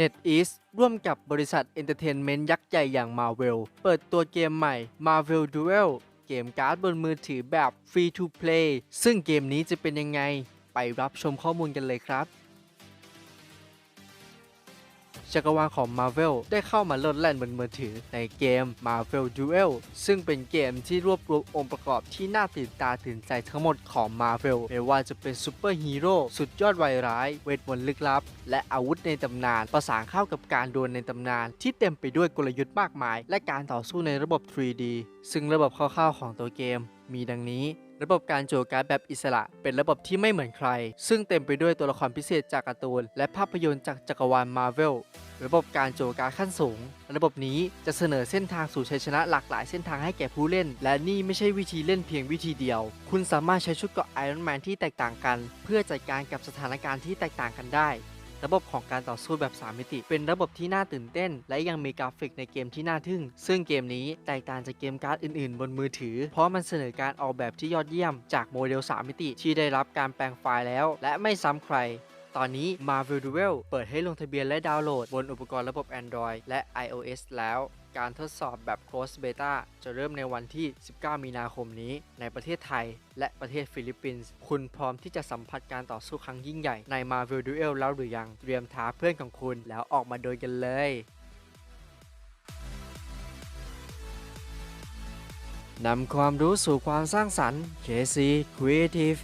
NetEase ร่วมกับบริษัทเอนเตอร์เทนเมนต์ยักษ์ใหญ่อย่าง Marvel เปิดตัวเกมใหม่ Marvel Duel เกมการ์ดบนมือถือแบบ Free to Play ซึ่งเกมนี้จะเป็นยังไง ไปรับชมข้อมูลกันเลยครับ จักรวาลของ Marvel ได้เข้ามาโลดแล่นบนมือถือในเกม Marvel Duel ซึ่งเป็นเกมที่รวบรวมองค์ประกอบที่น่าตื่นตาตื่นใจทั้งหมดของ Marvel ไม่ว่าจะเป็นซูเปอร์ฮีโร่สุดยอดวายร้าย เวทมนต์ลึกลับ และอาวุธในตำนาน ประสานเข้ากับการดวลในตำนาน ที่เต็มไปด้วยกลยุทธ์มากมาย และการต่อสู้ในระบบ 3D ซึ่งระบบคร่าวๆของตัวเกม มีดังนี้ ระบบการโจทย์การ์ดแบบอิสระ เป็นระบบที่ไม่เหมือนใคร ซึ่งเต็มไปด้วยตัวละครพิเศษจากการ์ตูน และภาพยนตร์จากจักรวาลมาเวลระบบการโจการขั้นสูง ระบบนี้จะเสนอเส้นทางสู่ชัยชนะหลากหลายเส้นทางให้แก่ผู้เล่น และนี่ไม่ใช่วิธีเล่นเพียงวิธีเดียว คุณสามารถใช้ชุดเกราะไอรอนแมนที่แตกต่างกัน เพื่อจัดการกับสถานการณ์ที่แตกต่างกันได้ ระบบของการต่อสู้แบบ 3 มิติ เป็นระบบที่น่าตื่นเต้น และยังมีกราฟิกในเกมที่น่าทึ่ง ซึ่งเกมนี้แตกต่างจากเกมการ์ดอื่นๆ บนมือถือ เพราะมันเสนอการออกแบบที่ยอดเยี่ยม จากโมเดล 3 มิติ ที่ได้รับการแปลงไฟล์แล้ว และไม่ซ้ำใคร ตอนนี้ Marvel Duel เปิดให้ลงทะเบียนและดาวน์โหลด บนอุปกรณ์ระบบ Android และ iOS แล้วการทดสอบแบบ close Beta จะเริ่มในวันที่ 19 มีนาคมนี้ ในประเทศไทย และประเทศฟิลิปปินส์ คุณพร้อมที่จะสัมผัสการต่อสู้ครั้งยิ่งใหญ่ใน Marvel Duel แล้วหรือยัง เตรียมท้าเพื่อนของคุณแล้วออกมาโดยกันเลยนำความรู้สู่ความสร้างสรรค์ KC Creative